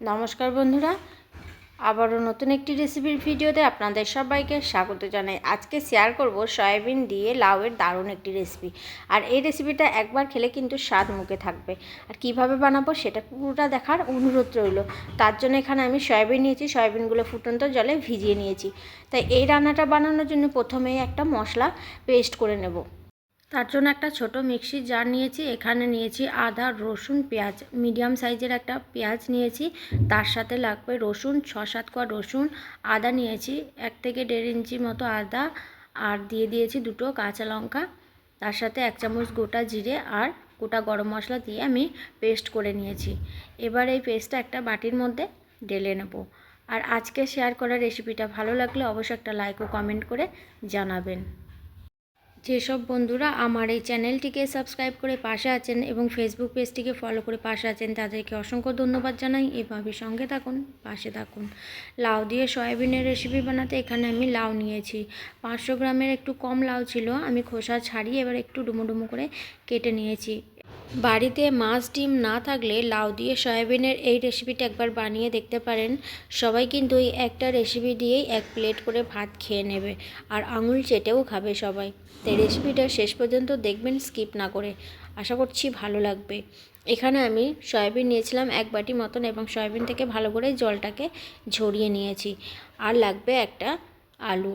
নমস্কার বন্ধুরা। আবারও নতুন একটি রেসিপির ভিডিওতে আপনাদের সবাইকে স্বাগত জানাই। আজকে শেয়ার করব সয়াবিন দিয়ে লাউয়ের দারুণ একটি রেসিপি আর এই রেসিপিটা একবার খেলে কিন্তু স্বাদ মুখে থাকবে। আর কীভাবে বানাবো সেটা পুরোটা দেখার অনুরোধ রইল। তার জন্য এখানে আমি সয়াবিন নিয়েছি, সয়াবিনগুলো ফুটন্ত জলে ভিজিয়ে নিয়েছি। তাই এই রান্নাটা বানানোর জন্য প্রথমেই একটা মশলা পেস্ট করে নেব। তার জন্য একটা ছোট মিক্সির জার নিয়েছি, এখানে নিয়েছি আদা, রসুন, পেঁয়াজ, মিডিয়াম সাইজের একটা পেঁয়াজ নিয়েছি, তার সাথে লাগবে রসুন ছ সাত কোয়া রসুন, আদা নিয়েছি, এক থেকে দেড় ইঞ্চি মতো আদা, আর দিয়ে দিয়েছি দুটো কাঁচা লঙ্কা, তার সাথে এক চামচ গোটা জিরে আর গোটা গরম মশলা দিয়ে আমি পেস্ট করে নিয়েছি। এবার এই পেস্টটা একটা বাটির মধ্যে ঢেলে নেব। আর আজকে শেয়ার করা রেসিপিটা ভালো লাগলে অবশ্যই একটা লাইক ও কমেন্ট করে জানাবেন। যেসব বন্ধুরা আমার এই চ্যানেলটিকে সাবস্ক্রাইব করে পাশে আছেন এবং ফেসবুক পেজটিকে ফলো করে পাশে আছেন, তাদেরকে অসংখ্য ধন্যবাদ জানাই। এভাবে সঙ্গে থাকুন, পাশে থাকুন। লাউ দিয়ে সয়াবিনের রেসিপি বানাতে এখানে আমি লাউ নিয়েছি। পাঁচশো গ্রামের একটু কম লাউ ছিল, আমি খোসা ছাড়িয়ে এবার একটু ডুমো ডুমো করে কেটে নিয়েছি। বাড়িতে মাছ, ডিম না থাকলে লাউ দিয়ে সয়াবিনের এই রেসিপিটা একবার বানিয়ে দেখতে পারেন। সবাই কিন্তু এই একটা রেসিপি দিয়েই এক প্লেট করে ভাত খেয়ে নেবে আর আঙুল চেটেও খাবে সবাই। তাই রেসিপিটা শেষ পর্যন্ত দেখবেন স্কিপ না করে। আশা করছি ভালো লাগবে। এখানে আমি সয়াবিন নিয়েছিলাম এক বাটি মতন এবং সয়াবিন থেকে ভালো করে জলটাকে ঝরিয়ে নিয়েছি। আর লাগবে একটা আলু।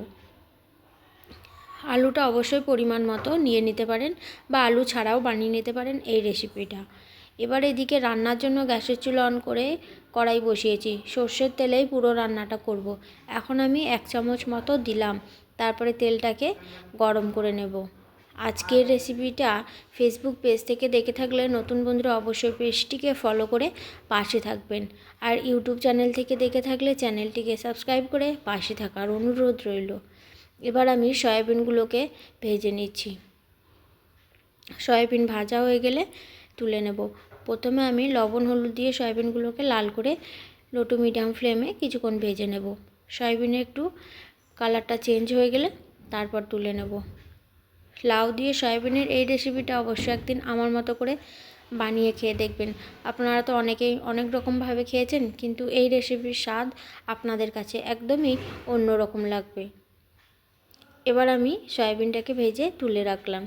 আলুটা অবশ্যই পরিমাণ মতো নিয়ে নিতে পারেন বা আলু ছাড়াও বানিয়ে নিতে পারেন এই রেসিপিটা। এবার এদিকে রান্নার জন্য গ্যাসের চুলো অন করে কড়াই বসিয়েছি। সর্ষের তেলেই পুরো রান্নাটা করব। এখন আমি এক চামচ মতো দিলাম। তারপরে তেলটাকে গরম করে নেব। আজকের রেসিপিটা ফেসবুক পেজ থেকে দেখে থাকলে নতুন বন্ধুরা অবশ্যই পেজটিকে ফলো করে পাশে থাকবেন। আর ইউটিউব চ্যানেল থেকে দেখে থাকলে চ্যানেলটিকে সাবস্ক্রাইব করে পাশে থাকার অনুরোধ রইল। এবার আমি সয়াবিনগুলোকে ভেজে নিচ্ছি। সয়াবিন ভাজা হয়ে গেলে তুলে নেব। প্রথমে আমি লবণ, হলুদ দিয়ে সয়াবিনগুলোকে লাল করে লো টু মিডিয়াম ফ্লেমে কিছুক্ষণ ভেজে নেব। সয়াবিনে একটু কালারটা চেঞ্জ হয়ে গেলে তারপর তুলে নেব। লাউ দিয়ে সয়াবিনের এই রেসিপিটা অবশ্যই একদিন আমার মতো করে বানিয়ে খেয়ে দেখবেন। আপনারা তো অনেকেই অনেক রকমভাবে খেয়েছেন, কিন্তু এই রেসিপির স্বাদ আপনাদের কাছে একদমই অন্য রকম লাগবে। এবার আমি সয়াবিনটাকে ভেজে তুলে রাখলাম।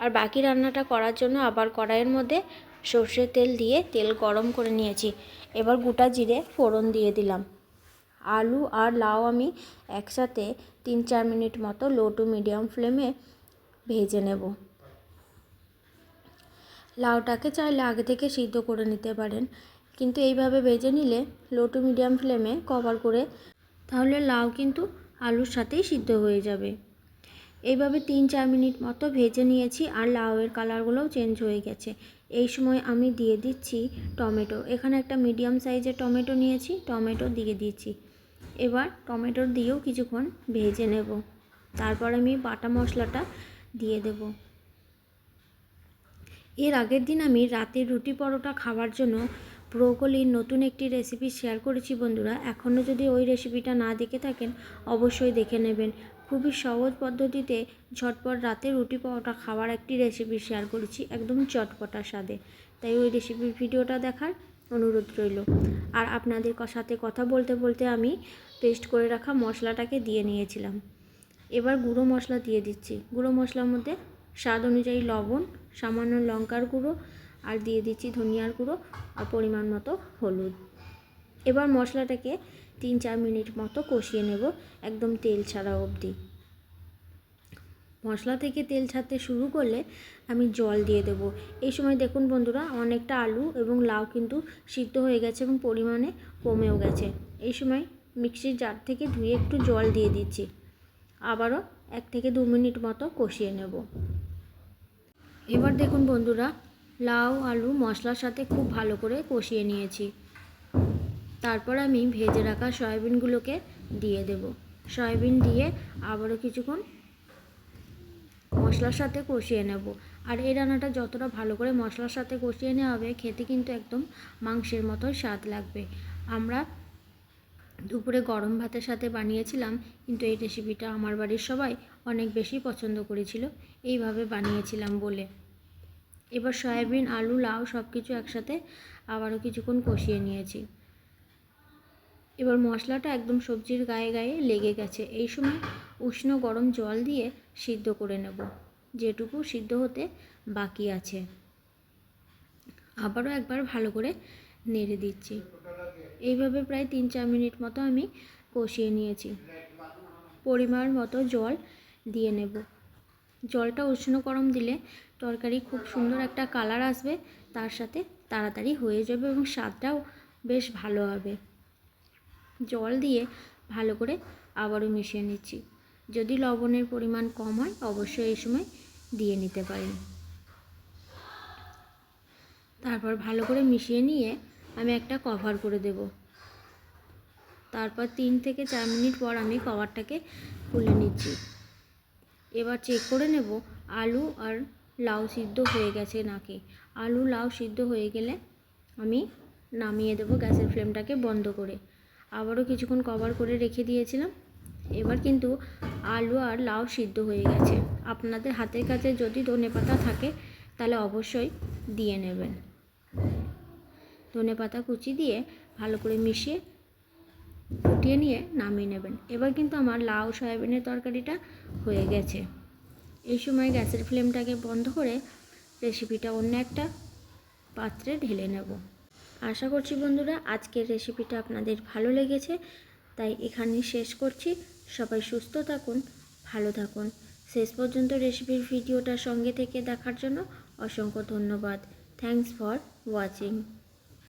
আর বাকি রান্নাটা করার জন্য আবার কড়াইয়ের মধ্যে সর্ষের তেল দিয়ে তেল গরম করে নিয়েছি। এবার গোটা জিরে ফোড়ন দিয়ে দিলাম। আলু আর লাউ আমি একসাথে তিন চার মিনিট মতো লো টু মিডিয়াম ফ্লেমে ভেজে নেব। লাউটাকে চাইলে আগে থেকে সিদ্ধ করে নিতে পারেন। কিন্তু এইভাবে ভেজে নিলে লো টু মিডিয়াম ফ্লেমে কভার করে, তাহলে লাউ কিন্তু আলুর সাথেই সিদ্ধ হয়ে যাবে। এইভাবে তিন চার মিনিট মতো ভেজে নিয়েছি আর লাউয়ের কালারগুলোও চেঞ্জ হয়ে গেছে। এই সময় আমি দিয়ে দিচ্ছি টমেটো। এখানে একটা মিডিয়াম সাইজের টমেটো নিয়েছি, টমেটো দিয়ে দিচ্ছি। এবার টমেটো দিয়েও কিছুক্ষণ ভেজে নেব। তারপর আমি বাটা মশলাটা দিয়ে দেব। এর আগের দিন আমি রাতে রুটি পরোটা খাওয়ার জন্য ব্রোকলির নতুন একটি রেসিপি শেয়ার করেছি বন্ধুরা। এখনও যদি ওই রেসিপিটা না দেখে থাকেন, অবশ্যই দেখে নেবেন। খুবই সহজ পদ্ধতিতে ঝটপট রাতে রুটি পরোটা খাওয়ার একটি রেসিপি শেয়ার করেছি, একদম চটপটার স্বাদে। তাই ওই রেসিপির ভিডিওটা দেখার অনুরোধ রইল। আর আপনাদের সাথে কথা বলতে বলতে আমি পেস্ট করে রাখা মশলাটাকে দিয়ে নিয়েছিলাম। এবার গুঁড়ো মশলা দিয়ে দিচ্ছি। গুঁড়ো মশলার মধ্যে স্বাদ অনুযায়ী লবণ, সামান্য লঙ্কার গুঁড়ো আর দিয়ে দিচ্ছি ধনিয়ার গুঁড়ো আর পরিমাণ মতো হলুদ। এবার মশলাটাকে তিন চার মিনিট মতো কষিয়ে নেব একদম তেল ছাড়া অবধি। মশলা থেকে তেল ছাড়তে শুরু করলে আমি জল দিয়ে দেবো। এই সময় দেখুন বন্ধুরা, অনেকটা আলু এবং লাউ কিন্তু সিদ্ধ হয়ে গেছে এবং পরিমাণে কমেও গেছে। এই সময় মিক্সির জার থেকে ধুয়ে একটু জল দিয়ে দিচ্ছি। আবারও এক থেকে দু মিনিট মতো কষিয়ে নেব। এবার দেখুন বন্ধুরা লাউ, আলু, মশলার সাথে খুব ভালো করে কষিয়ে নিয়েছি। তারপর আমি ভেজে রাখা সয়াবিনগুলোকে দিয়ে দেব। সয়াবিন দিয়ে আবারও কিছুক্ষণ মশলার সাথে কষিয়ে নেব। আর এই রান্নাটা যতটা ভালো করে মশলার সাথে কষিয়ে নেওয়া হবে, খেতে কিন্তু একদম মাংসের মতো স্বাদ লাগবে। আমরা দুপুরে গরম ভাতের সাথে বানিয়েছিলাম, কিন্তু এই রেসিপিটা আমার বাড়ির সবাই অনেক বেশি পছন্দ করেছিল। এইভাবে বানিয়েছিলাম বলে। এবার সয়াবিন, আলু, লাউ সব কিছু একসাথে আবারও কিছুক্ষণ কষিয়ে নিয়েছি। এবার মশলাটা একদম সবজির গায়ে গায়ে লেগে গেছে। এই সময় উষ্ণ গরম জল দিয়ে সিদ্ধ করে নেব। যেটুকু সিদ্ধ হতে বাকি আছে। আবারও একবার ভালো করে নেড়ে দিচ্ছি। এইভাবে প্রায় তিন চার মিনিট মতো আমি কষিয়ে নিয়েছি। পরিমাণ মতো জল দিয়ে নেব। জলটা উষ্ণ গরম দিলে তরকারি খুব সুন্দর একটা কালার আসবে, তার সাথে তাড়াতাড়ি হয়ে যাবে এবং স্বাদটাও বেশ ভালো হবে। জল দিয়ে ভালো করে আবারও মিশিয়ে নিচ্ছি। যদি লবণের পরিমাণ কম হয়, অবশ্যই এই সময় দিয়ে নিতে পারেন। তারপর ভালো করে মিশিয়ে নিয়ে আমি একটা কভার করে দেব। তারপর তিন থেকে চার মিনিট পর আমি কভারটাকে খুলে নিচ্ছি। এবার চেক করে নেব, আলু আর লাউ সিদ্ধ হয়ে গেছে নাকি? আলু, লাউ সিদ্ধ হয়ে গেলে আমি নামিয়ে দেবো গ্যাসের ফ্লেমটাকে বন্ধ করে। আবারও কিছুক্ষণ কভার করে রেখে দিয়েছিলাম। এবার কিন্তু আলু আর লাউ সিদ্ধ হয়ে গেছে। আপনাদের হাতের কাছে যদি ধনে পাতা থাকে, তাহলে অবশ্যই দিয়ে নেবেন। ধনে পাতা কুচি দিয়ে ভালো করে মিশিয়ে ফুটিয়ে নিয়ে নামিয়ে নেবেন। এবার কিন্তু আমার লাউ, সয়াবিনের তরকারিটা হয়ে গেছে। এই সময় গ্যাসের ফ্লেমটাকে বন্ধ করে রেসিপিটা অন্য একটা পাত্রে ঢেলে নেব। আশা করছি বন্ধুরা, আজকের রেসিপিটা আপনাদের ভালো লেগেছে। তাই এখানেই শেষ করছি। সবাই সুস্থ থাকুন, ভালো থাকুন। শেষ পর্যন্ত রেসিপির ভিডিওটা সঙ্গে থেকে দেখার জন্য অসংখ্য ধন্যবাদ। Thanks for watching